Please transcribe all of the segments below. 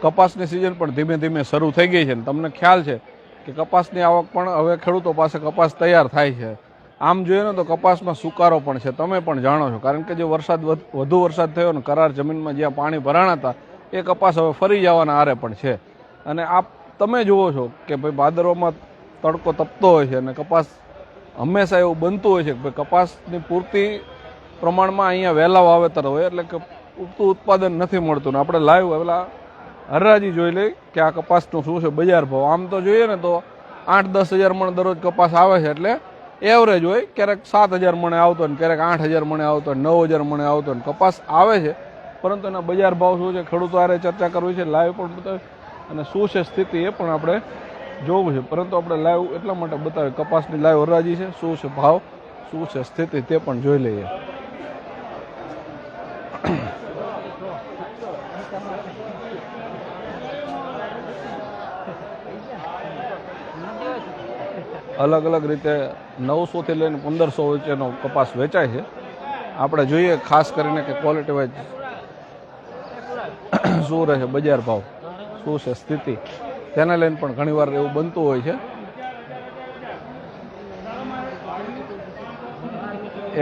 કપાસની સિઝન પણ ધીમે ધીમે શરૂ થઈ ગઈ છે ને તમને ખ્યાલ છે કે કપાસની આવક પણ હવે ખેડૂતો પાસે કપાસ તૈયાર થાય છે. આમ જોઈએ ને તો કપાસમાં સુકારો પણ છે. તમે પણ જાણો છો. કારણ કે જે વરસાદ વધ- વધુ વરસાદ થયો ને કરાર જમીનમાં જ્યાં પાણી ભરાણા હતા, એ કપાસ હવે ફરી જવાના આરે પણ છે. અને આપ, તમે જુઓ છો કે ભાઈ ભાદરવામાં તડકો તપતો હોય છે અને કપાસ હંમેશા એવું બનતું હોય છે કે ભાઈ કપાસની પૂરતી પ્રમાણમાં અહીંયા વહેલા વાવેતર હોય, એટલે કે પૂરતું ઉત્પાદન નથી મળતું ને આપણે લાઈવ પેલા હરરાજી જોઈ લઈ કે આ કપાસનું શું છે બજાર ભાવ. આમ તો જોઈએ ને તો આઠ દસ હજાર મણ દરરોજ કપાસ આવે છે એટલે એવરેજ હોય. ક્યારેક સાત હજાર મણે આવતો ને ક્યારેક આઠ હજાર મણે આવતો હોય નવ હજાર મણે આવતો ને કપાસ આવે છે. પરંતુ એના બજાર ભાવ શું છે ખેડૂતો આરે ચર્ચા કરવી છે, લાઈવ પણ બતાવે અને શું છે સ્થિતિ એ પણ આપણે જોવું છે. પરંતુ આપણે લાઈવ એટલા માટે બતાવીએ, કપાસની લાઈવ હરાજી છે, શું છે ભાવ, શું છે સ્થિતિ તે પણ જોઈ લઈએ. અલગ અલગ રીતે નવસોથી લઈને પંદરસો વચ્ચેનો કપાસ વેચાય છે. આપણે જોઈએ ખાસ કરીને કે ક્વોલિટી વાઇઝ શું રહેશે બજાર ભાવ, શું છે સ્થિતિ, તેને લઈને પણ ઘણીવાર એવું બનતું હોય છે.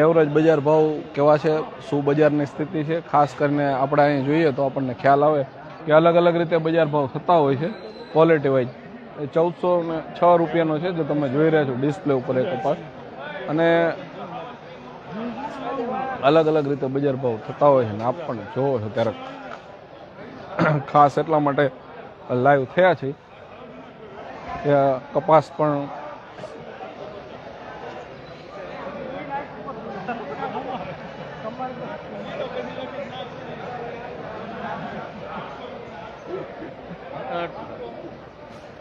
એવરેજ બજાર ભાવ કેવા છે, શું બજારની સ્થિતિ છે, ખાસ કરીને આપણે અહીં જોઈએ તો આપણને ખ્યાલ આવે કે અલગ અલગ રીતે બજાર ભાવ થતા હોય છે ક્વોલિટી વાઇઝ એ ચૌદસો ને છ રૂપિયાનો છે, જે તમે જોઈ રહ્યા છો, ડિસ્પ્લે ઉપર એ કપાસ. અને અલગ અલગ રીતે બજાર ભાવ થતા હોય છે ને આપ પણ જોવો છો ત્યારે ખાસ એટલા માટે લાઈવ થયા છે કપાસ પણ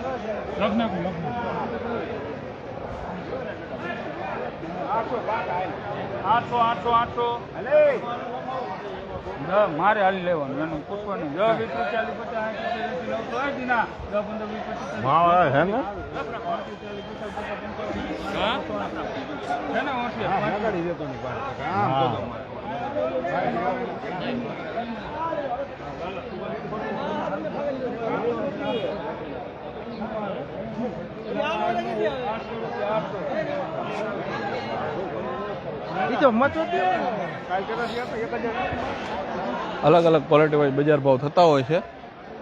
લગ્ન લગ્ન આઠસો આઠસો આઠસો દસ મારે હાલી લેવાનું એનું પૂછવાનું. દસ વીસ ચાલીસ પચાસ દસ પંદર વીસ પચાસ ત્રીસ, હે. ને હા? છે ને હોશિયાર? અલગ અલગ ક્વોલિટી વાઇઝ બજાર ભાવ થતા હોય છે.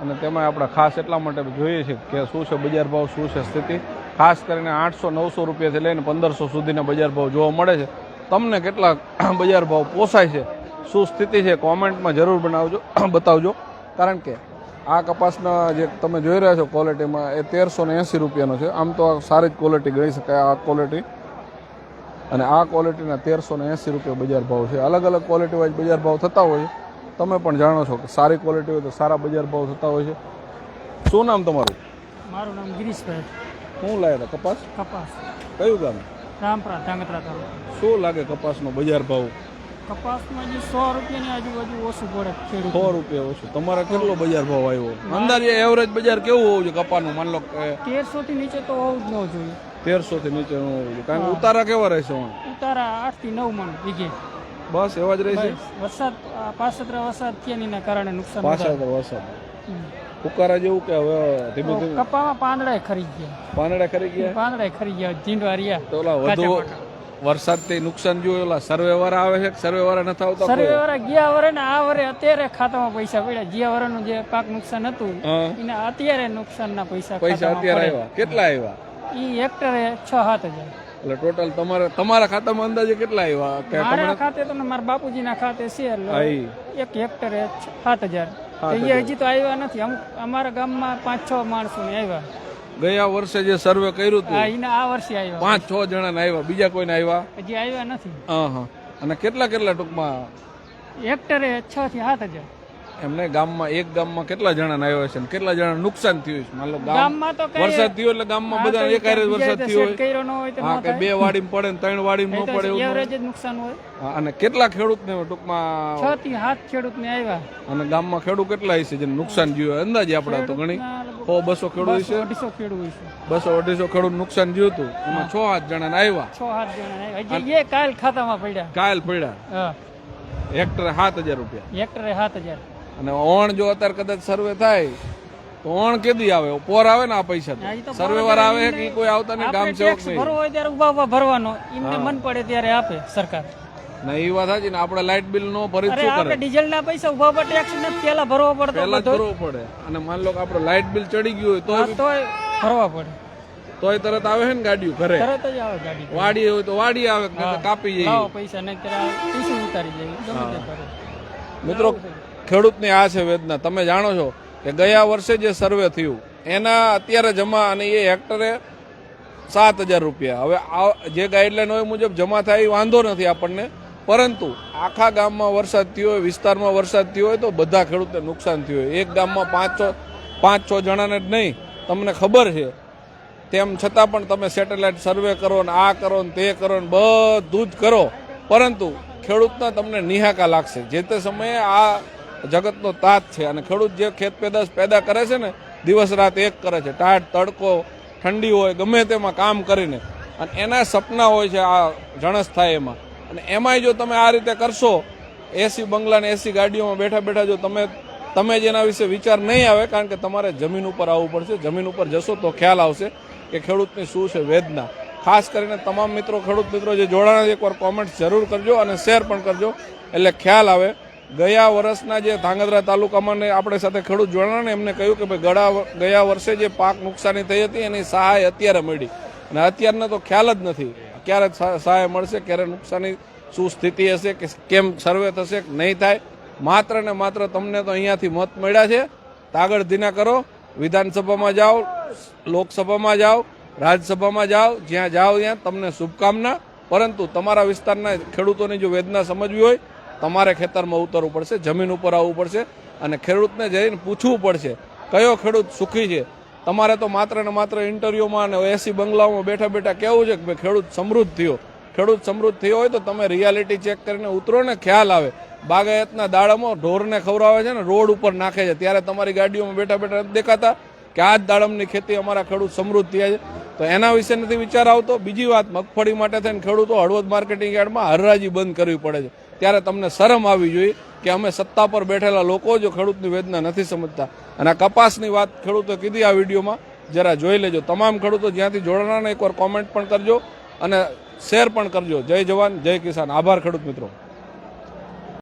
અને તેમાં આપણે ખાસ એટલા માટે જોઈએ છે કે શું છે બજાર ભાવ, શું છે સ્થિતિ. ખાસ કરીને આઠસો, નવસો રૂપિયાથી લઈને પંદરસો સુધીના બજાર ભાવ જોવા મળે છે. તમને કેટલા બજાર ભાવ પોસાય છે? શું સ્થિતિ છે? કોમેન્ટમાં જરૂર બનાવજો, બતાવજો. કારણ કે આ કપાસના જે તમે જોઈ રહ્યા છો ક્વોલિટીમાં એ તેરસો ને એંસી રૂપિયાનો છે. આમ તો આ સારી જ ક્વોલિટી ગણી શકાય આ ક્વોલિટી અને આ ક્વોલિટીના તેરસો ને એંસી રૂપિયા બજાર ભાવ છે. અલગ અલગ ક્વોલિટી વાઇઝ બજાર ભાવ થતા હોય તમે પણ જાણો છો કે સારી ક્વોલિટી હોય તો સારા બજાર ભાવ થતા હોય છે. શું નામ તમારું? મારું નામ ગિરીશભાઈ. શું લાગે હતા કપાસ? કપાસ. કયું ગામ? રામપરા ધાંગધ્રા શું લાગે કપાસનો બજાર ભાવ? કપાસમાં જે સો રૂપિયાની આજુબાજુ ઓછું પડે સો રૂપિયા ઓછું. તમારે કેટલો બજાર ભાવ આવ્યો? અંદાજે એવરેજ બજાર કેવું હોવું જોઈએ કપાનું માન લો તેરસો થી નીચે તો હોવું જ ન જોઈએ. તેરસો થી નીચે હોવું જોઈએ. કારણ કે ઉતારા કેવા રહેશે ઉતારા આઠથી નવ મણ વીઘે. બસ એવા જ રહેશે? વરસાદ પાસતરા વરસાદ થયાની કારણે નુકસાન પાસત્ર વરસાદ. ઉકારા જેવું કે હવે ધીમે ધીમે? કપામાં પાંદડા ખરી ગયા. પાંદડા ખરી ગયા? પાંદડા ખરી ગયા. જીંડવા રહ્યા. તો ઓલા વધુ વરસાદથી નુકસાન જોયું ઓલા સર્વે વાળા આવે છે કે સર્વે વાળા નથી આવતા સર્વે વાળા ગયા વરે ને આ વરે અત્યારે ખાતામાં પૈસા પડ્યા. ગયા વરેનું જે પાક નુકસાન હતું એને અત્યારે નુકસાનના પૈસા પૈસા અત્યારે આવ્યા. કેટલા આવ્યા? ઈ હેક્ટરે છ સાત હજાર. એટલે ટોટલ તમારા તમારા ખાતામાં અંદાજે કેટલા આવ્યા? કે મારા ખાતે તો ને મારા બાપુજીના ખાતે છે એટલે એક હેક્ટરે સાત હજાર હજી તો આવ્યા નથી. અમુક અમારા ગામમાં પાંચ છ માણસો ને આવ્યા. ગયા વર્ષે જે સર્વે કર્યું હતું એના આ વર્ષે આવ્યા. પાંચ છ જણા આવ્યા બીજા કોઈને આવ્યા? હજી આવ્યા નથી. હા હા. અને કેટલા કેટલા ટૂંકમાં? હેક્ટરે છ થી સાત હજાર. એમને ગામમાં એક ગામમાં કેટલા જણા આવ્યા છે ને કેટલા જણા નુકસાન થયું છે? માન લો ગામ ગામમાં તો વરસાદ થયો એટલે ગામમાં બધા એક હારે વરસાદ થયો હોય. કર્યો ન હોય તો હા કે બે વાડી પડે ને ત્રણ વાડી ન પડે એવું એવરેજ જ નુકસાન હોય. અને કેટલા ખેડૂતને ટૂંકમાં છ થી સાત ખેડૂત ને આવ્યા. અને ગામમાં ખેડૂત કેટલા હશે જેને નુકસાન થયું અંદાજે આપડા તો ઘણી. સો બસો ખેડૂત છે? અઢીસો ખેડૂત છે. બસો અઢીસો ખેડૂત નુકસાન થયું હતું. એમાં છ હાથ જણા આવ્યા છ સાત જણા હજી એ કાલ ખાતામાં પડ્યા. કાયલ પડ્યા. હેક્ટરે સાત હજાર રૂપિયા. હેક્ટરે સાત હજાર. અને ઓણ જો અત્યારે કદાચ સર્વે થાય તો ઓણ કેદી આવે? પોર આવે ને આ પૈસા તો? સર્વે વાર આવે કે કોઈ આવતા નહીં ગામ સેવક નહીં? ભરવો હોય ત્યારે ઊભા ઊભા ભરવાનો. એમને મન પડે ત્યારે આપે સરકાર. ના એ વાત સાચી ને આપણે લાઇટ બિલ નો ભરી શું કરે? ડીઝલ ના પૈસા ઊભા પર ટેક્સ ને પેલા ભરવો પડતો પેલા ભરવો પડે. અને માન લો કે આપણે લાઇટ બિલ ચડી ગયું હોય તો તોય ભરવા પડે. તોય તરત આવે છે ને ગાડીઓ ઘરે? તરત જ આવે ગાડી વાડી હોય તો વાડી આવે નહીં કાપી જાય. પૈસા ને પૈસા ઉતારી જાય. મિત્રો ખેડૂતની આ છે વેદના. તમે જાણો છો કે ગયા વર્ષે જે સર્વે થયું એના અત્યારે જમા અને એ હેક્ટરે સાત હજાર રૂપિયા. હવે આ જે ગાઈડલાઈન હોય મુજબ જમા થાય એ વાંધો નથી આપણને. પરંતુ આખા ગામમાં વરસાદ થયો હોય, વિસ્તારમાં વરસાદ થયો હોય તો બધા ખેડૂતને નુકસાન થયું હોય. એક ગામમાં પાંચ છ પાંચ છ જણાને જ નહીં, તમને ખબર છે. તેમ છતાં પણ તમે સેટેલાઇટ સર્વે કરો ને આ કરો ને તે કરો ને બધું જ કરો. પરંતુ ખેડૂતના તમને નિહાકા લાગશે. જે તે સમયે આ જગતનો તાત છે અને ખેડૂત જે ખેત પેદાશ પેદા કરે છે ને, દિવસ રાત એક કરે છે. ટાટ તડકો, ઠંડી હોય, ગમે તેમાં કામ કરીને. અને એના સપના હોય છે આ જણસ થાય એમાં. અને એમાંય જો તમે આ રીતે કરશો એસી બંગલા ને એસી ગાડીઓમાં બેઠા બેઠા જો તમે તમે જ એના વિશે વિચાર નહીં આવે, કારણ કે તમારે જમીન ઉપર આવવું પડશે. જમીન ઉપર જશો તો ખ્યાલ આવશે કે ખેડૂતની શું છે વેદના. ખાસ કરીને તમામ મિત્રો, ખેડૂત મિત્રો જે જોડાણા એકવાર કોમેન્ટ જરૂર કરજો અને શેર પણ કરજો. એટલે ખ્યાલ આવે. ગયા વર્ષના જે ધાંગધ્રા તાલુકામાં આપણે સાથે ખેડૂત જોડાણા એમને કહ્યું કે ભાઈ ગળા, ગયા વર્ષે જે પાક નુકસાની થઈ હતી, એની સહાય અત્યારે મળી. અને અત્યારને તો ખ્યાલ જ નથી. ક્યારે સહાય મળશે, ક્યારે નુકસાની શું સ્થિતિ હશે, કે કેમ સર્વે થશે, કે નહીં થાય, માત્ર ને માત્ર તમને તો અહીંયાથી મત મળ્યા છે. આગળ ધીના કરો. વિધાનસભામાં જાઓ, લોકસભામાં જાઓ, રાજ્યસભામાં જાઓ, જ્યાં જાઓ ત્યાં તમને શુભકામના. પરંતુ તમારા વિસ્તારના ખેડૂતોની જો વેદના સમજવી હોય, તમારે ખેતરમાં ઉતરવું પડશે, જમીન ઉપર આવવું પડશે અને ખેડૂતને જઈને પૂછવું પડશે, કયો ખેડૂત સુખી છે? તમારે તો માત્ર ને માત્ર ઇન્ટરવ્યુમાં અને એસી બંગલાઓમાં બેઠા બેઠા કેવું છે કે ભાઈ ખેડૂત સમૃદ્ધ થયો. ખેડૂત સમૃદ્ધ થયો હોય તો તમે રિયાલિટી ચેક કરીને ઉતરો ને ખ્યાલ આવે. બાગાયતના દાડમો ઢોરને ખવડાવે છે ને રોડ ઉપર નાખે છે. ત્યારે તમારી ગાડીઓમાં બેઠા બેઠા દેખાતા કે આ જ દાડમની ખેતી અમારા ખેડૂત સમૃદ્ધ થયા છે. તો એના વિશે નથી વિચાર આવતો. બીજી વાત, મગફળી માટે થઈને ખેડૂતો હળવદ માર્કેટિંગ યાર્ડમાં હરરાજી બંધ કરવી પડે છે. ત્યારે તમને શરમ આવવી જોઈએ. કે અમે સત્તા પર બેઠેલા લોકો જો ખેડૂતની વેદના નથી સમજતા. અને આ કપાસની વાત ખેડૂતો કીધી આ વિડીયોમાં. જરા જોઈ લેજો. તમામ ખેડૂતો જ્યાંથી જોડાણાને એકવાર કોમેન્ટ પણ કરજો અને શેર પણ કરજો. જય જવાન, જય કિસાન. આભાર ખેડૂત મિત્રો.